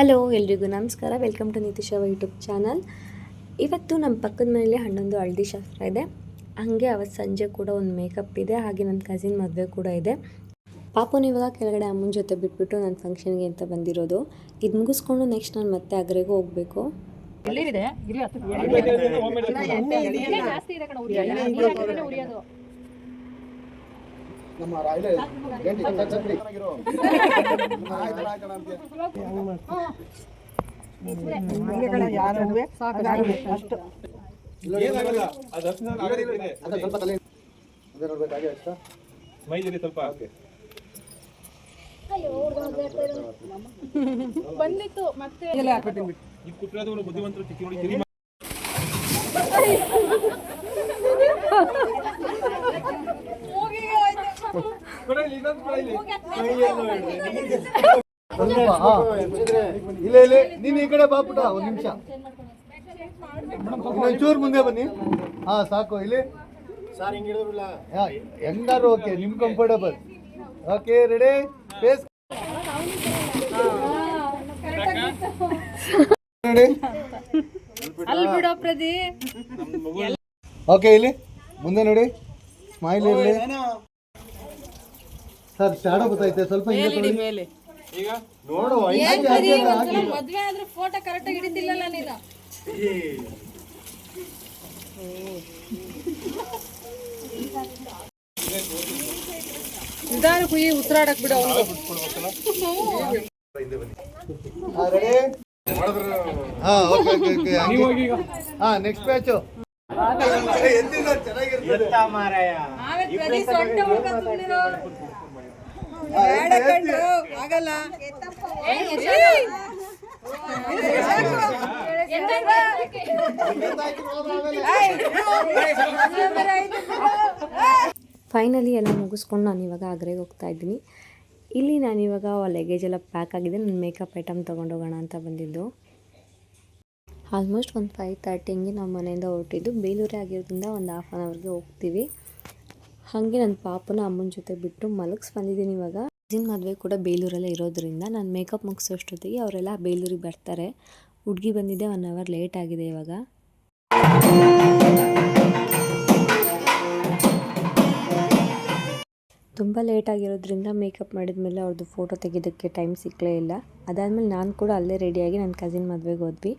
Hello ಎಲ್ರಿಗೂ ನಮಸ್ಕಾರ. Welcome to ನಿತಿಶವ ಯೂಟ್ಯೂಬ್ ಚಾನಲ್ ಇವತ್ತು ನಮ್ಮ ಪಕ್ಕದ ಮನೇಲಿ ಹಣ್ಣೊಂದು ಹಳದಿ ಶಾಸ್ತ್ರ ಇದೆ. ಹಾಗೆ ಅವತ್ತು ಸಂಜೆ ಕೂಡ ಒಂದು ಮೇಕಪ್ ಇದೆ. ಹಾಗೆ ನನ್ನ ಕಸಿನ್ ಮದುವೆ ಕೂಡ ಇದೆ. ಪಾಪುನ ಇವಾಗ ಕೆಳಗಡೆ ಅಮ್ಮನ ಜೊತೆ ಬಿಟ್ಬಿಟ್ಟು ನನ್ನ ಫಂಕ್ಷನ್ಗೆ ಅಂತ ಬಂದಿರೋದು. ಇದು ಮುಗಿಸ್ಕೊಂಡು ನೆಕ್ಸ್ಟ್ ನಾನು ಮತ್ತೆ ಅಗ್ರೆಗೂ ಹೋಗಬೇಕು. ಎಲ್ಲಿದೆ? ನಮ್ಮ ರಾಯ್ಲೆ ಅಷ್ಟು ಅದ ಸ್ವಲ್ಪ ತಲೆ ಅದೇ ಅಷ್ಟ ಸ್ವಲ್ಪ ಹಾಕಿ ಬಂದಿತ್ತು ಮತ್ತೆ ಈ ಕುಟ್ರಾದವರು ಬುದ್ಧಿವಂತರು ಚಿಕ್ಕಿ ನೋಡಿ ಕಿರಿ ಸ್ವಲ್ಪ ಹಾ ಇಲ್ಲ ಇಲ್ಲ ನೀನು ಈ ಕಡೆ ಬಾಪುಟ ಒಂದು ನಿಮಿಷ. ಚೂರ್ ಮುಂದೆ ಬನ್ನಿ. ಹಾ ಸಾಕು ಇಲ್ಲಿ. ಹೆಂಗಾರು ಓಕೆ ನಿಮ್ comfortable okay ready face ready ಅಲ್ಲಿ ಬಿಡೋ ಪ್ರದಿ ಓಕೆ ಇಲ್ಲಿ. ಮುಂದೆ ನೋಡಿ. ಸ್ಮೈಲ್ ಇರಲಿ. ಸರ್ ಶಾಡೋ ಗೊತ್ತೈತೆ ಸ್ವಲ್ಪ ಹಿಂದೆ ತೊಗೊಳ್ಳಿ. ಮೇಲೆ. ನೋಡು ಹಾಗೆ, ಹಾಗೆ, ಹಾಗೆ. ಮದ್ವೆ ಆದ್ರೆ ಫೋಟೋ ಕರೆಕ್ಟಾಗಿ ಹಿಡಿತಿಲ್ಲಲ್ಲ ನೀನು ನಿಧಾನ ಕುಯ್ಯಿ ಉಸಿರಾಡಕ್ ಬಿಡು ಅವ್ನು ಹಾ ರೆಡಿ ಹಾ ಓಕೆ ಓಕೆ ಓಕೆ ಹಾ ನೆಕ್ಸ್ಟ್ ಬ್ಯಾಚು ಚೆನ್ನಾಗಿರ್ತದೆ. ಸೊಂಟ ಸುಮ್ನಿರು. ಆಗಲ್ಲ. ಫೈನಲಿ ಎಲ್ಲ ಮುಗಿಸ್ಕೊಂಡು ನಾನು ಇವಾಗ ಆಗ್ರೆಗೆ ಹೋಗ್ತಾ ಇದ್ದೀನಿ. ಇಲ್ಲಿ ನಾನು ಇವಾಗ ಲಗೇಜ್ ಎಲ್ಲ ಪ್ಯಾಕ್ ಆಗಿದೆ. ನನ್ನ ಮೇಕಪ್ ಐಟಮ್ ತೊಗೊಂಡೋಗೋಣ ಅಂತ ಬಂದಿದ್ದು. ಆಲ್ಮೋಸ್ಟ್ ಒಂದು ಫೈವ್ ತರ್ಟಿಂಗೆ ನಾವು ಮನೆಯಿಂದ ಹೊರಟಿದ್ದು. ಬೇಲೂರೇ ಆಗಿರೋದ್ರಿಂದ ಒಂದು ಹಾಫ್ ಆನ್ ಅವರ್ಗೆ ಹೋಗ್ತೀವಿ. ಹಾಗೆ ನನ್ನ ಪಾಪನ ಅಮ್ಮನ ಜೊತೆ ಬಿಟ್ಟು ಮಲಗಿಸ್ ಬಂದಿದ್ದೀನಿ ಇವಾಗ. ಕಸಿನ್ ಮದುವೆ ಕೂಡ ಬೇಲೂರಲ್ಲೇ ಇರೋದ್ರಿಂದ ನಾನು ಮೇಕಪ್ ಮುಗಿಸೋಷ್ಟೊತ್ತಿಗೆ ಅವರೆಲ್ಲ ಬೇಲೂರಿಗೆ ಬರ್ತಾರೆ. ಹುಡುಗಿ ಬಂದಿದ್ದೆ ಒನ್ ಅವರ್ ಲೇಟ್ ಆಗಿದೆ ಇವಾಗ. ತುಂಬ ಲೇಟ್ ಆಗಿರೋದ್ರಿಂದ ಮೇಕಪ್ ಮಾಡಿದ್ಮೇಲೆ ಅವ್ರದ್ದು ಫೋಟೋ ತೆಗೆಯೋದಕ್ಕೆ ಟೈಮ್ ಸಿಕ್ಕಲೇ ಇಲ್ಲ. ಅದಾದಮೇಲೆ ನಾನು ಕೂಡ ಅಲ್ಲೇ ರೆಡಿಯಾಗಿ ನನ್ನ ಕಸಿನ್ ಮದುವೆಗೆ ಹೋದ್ವಿ.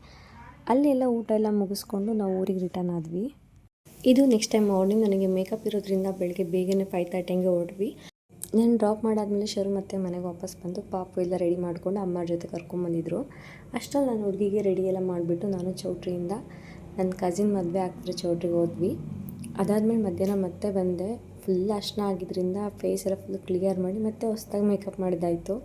ಅಲ್ಲೆಲ್ಲ ಊಟ ಎಲ್ಲ ಮುಗಿಸ್ಕೊಂಡು ನಾವು ಊರಿಗೆ ರಿಟರ್ನ್ ಆದ್ವಿ. ಇದು ನೆಕ್ಸ್ಟ್ ಟೈಮ್ ಮಾರ್ನಿಂಗ್ ನನಗೆ ಮೇಕಪ್ ಇರೋದ್ರಿಂದ ಬೆಳಗ್ಗೆ ಬೇಗನೆ ಫೈವ್ ತರ್ಟಿಂಗೆ ಹೊರಡ್ವಿ ನಾನು ಡ್ರಾಪ್ ಮಾಡಾದ್ಮೇಲೆ ಶರು ಮತ್ತೆ ಮನೆಗೆ ವಾಪಸ್ ಬಂದು ಪಾಪು ಎಲ್ಲ ರೆಡಿ ಮಾಡಿಕೊಂಡು ಅಮ್ಮರ ಜೊತೆ ಕರ್ಕೊಂಬಂದಿದ್ರು ಅಷ್ಟರಲ್ಲಿ ನಾನು ಹುಡುಗಿಗೆ ರೆಡಿ ಎಲ್ಲ ಮಾಡಿಬಿಟ್ಟು ನಾನು ಚೌಟ್ರಿಯಿಂದ ನನ್ನ ಕಸಿನ್ ಮದುವೆ ಆಗ್ತಿರೋ ಚೌಟ್ರಿಗೆ ಹೋದ್ವಿ. ಅದಾದಮೇಲೆ ಮಧ್ಯಾಹ್ನ ಮತ್ತೆ ಬಂದೆ. ಫುಲ್ ಅರ್ಶನ ಆಗಿದ್ದರಿಂದ ಫೇಸ್ ಎಲ್ಲ ಫುಲ್ ಕ್ಲಿಯರ್ ಮಾಡಿ ಮತ್ತೆ ಹೊಸ್ದಾಗಿ ಮೇಕಪ್ ಮಾಡಿದ್ದಾಯಿತು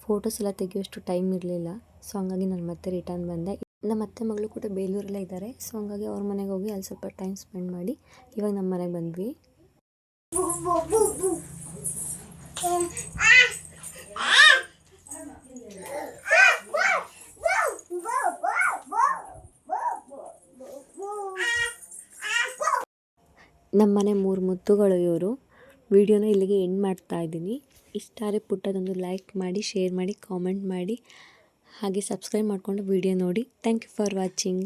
ಫೋಟೋಸ್ ಎಲ್ಲ ತೆಗಿಯೋಷ್ಟು ಟೈಮ್ ಇರಲಿಲ್ಲ. ಸೊ ಹಂಗಾಗಿ ನಾನು ಮತ್ತೆ ರಿಟರ್ನ್ ಬಂದೆ. ನಮ್ಮ ಅತ್ತೆ ಮಗಳು ಕೂಡ ಬೇಲೂರಲ್ಲೇ ಇದ್ದಾರೆ. ಸೊ ಹಂಗಾಗಿ ಅವ್ರ ಮನೆಗೆ ಹೋಗಿ ಅಲ್ಲಿ ಸ್ವಲ್ಪ ಟೈಮ್ ಸ್ಪೆಂಡ್ ಮಾಡಿ ಇವಾಗ ನಮ್ಮ ಮನೆಗೆ ಬಂದ್ವಿ. ನಮ್ಮ ಮನೆ ಮೂರು ಮುದ್ದುಗಳು ಇವರು. ವಿಡಿಯೋನ ಇಲ್ಲಿಗೆ ಎಂಡ್ ಮಾಡ್ತಾ ಇದ್ದೀನಿ. ಇಷ್ಟಾರೆ ಪುಟ್ಟದೊಂದು ಲೈಕ್ ಮಾಡಿ ಶೇರ್ ಮಾಡಿ ಕಾಮೆಂಟ್ ಮಾಡಿ. ಹಾಗೆ ಸಬ್ಸ್ಕ್ರೈಬ್ ಮಾಡಿಕೊಂಡು ವಿಡಿಯೋ ನೋಡಿ. Thank you for watching